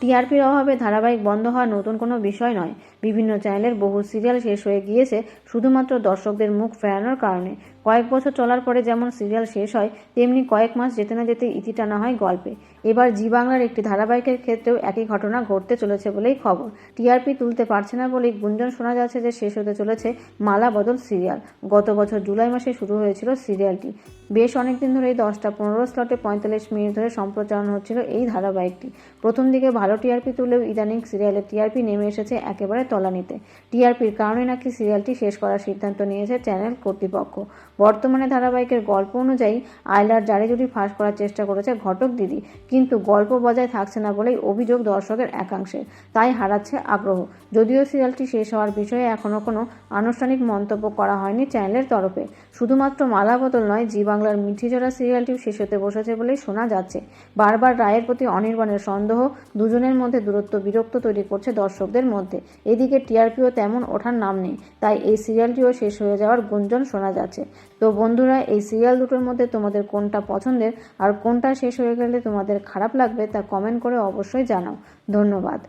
টিআরপির অভাবে ধারাবাহিক বন্ধ হওয়া নতুন কোনো বিষয় নয়। বিভিন্ন চ্যানেলের বহু সিরিয়াল শেষ হয়ে গিয়েছে, শুধুমাত্র দর্শকদের মুখ ফেরানোর কারণে। কয়েক বছর চলার পরে যেমন সিরিয়াল শেষ হয়, তেমনি কয়েক মাস যেতে না যেতে ইতি টানা হয় গল্পে। এবার জি বাংলার একটি ধারাবাহিকের ক্ষেত্রেও একই ঘটনা ঘটতে চলেছে বলেই খবর। টিআরপি তুলতে পারছে না বলেই গুঞ্জন শোনা যাচ্ছে যে শেষ হতে চলেছে মালা বদল সিরিয়াল। গত বছর জুলাই মাসে শুরু হয়েছিল সিরিয়ালটি। বেশ অনেকদিন ধরেই দশটা পনেরো স্লটে পঁয়তাল্লিশ মিনিট ধরে সম্প্রচারণ হচ্ছিল এই ধারাবাহিকটি। প্রথম দিকে ভালো টিআরপি তুলেও ইদানিং সিরিয়ালের টিআরপি নেমে এসেছে একেবারে তলানিতে। টিআরপির কারণে নাকি সিরিয়ালটি শেষ করার সিদ্ধান্ত নিয়েছে চ্যানেল কর্তৃপক্ষ। বর্তমানে ধারাবাহিকের গল্প অনুযায়ী আয়লার জারিজুরি ফাঁস করার চেষ্টা করেছে ঘটক দিদি, কিন্তু গল্প বজায় থাকছে না বলেই অভিযোগ দর্শকের একাংশের তাই হারাচ্ছে আগ্রহ। যদিও সিরিয়ালটি শেষ হওয়ার বিষয়ে এখনও কোনো আনুষ্ঠানিক মন্তব্য করা হয়নি চ্যানেলের তরফে। শুধুমাত্র মালা বদল নয়, জি বাংলার মিঠিজোড়া সিরিয়ালটিও শেষ হতে বসেছে বলেই শোনা যাচ্ছে। বারবার রায়ের প্রতি অনির্বাণের সন্দেহ, দুজনের মধ্যে দূরত্ব বিরক্ত তৈরি করছে দর্শকদের মধ্যে। এদিকে টিআরপিও তেমন ওঠার নাম নেই, তাই এই সিরিয়ালটিও শেষ হয়ে যাওয়ার গুঞ্জন শোনা যাচ্ছে। তো বন্ধুরা, এই সিরিয়াল দুটোর মধ্যে তোমাদের কোনটা পছন্দের আর কোনটা শেষ হয়ে গেলে তোমাদের খারাপ লাগবে তা কমেন্ট করে অবশ্যই জানাও। ধন্যবাদ।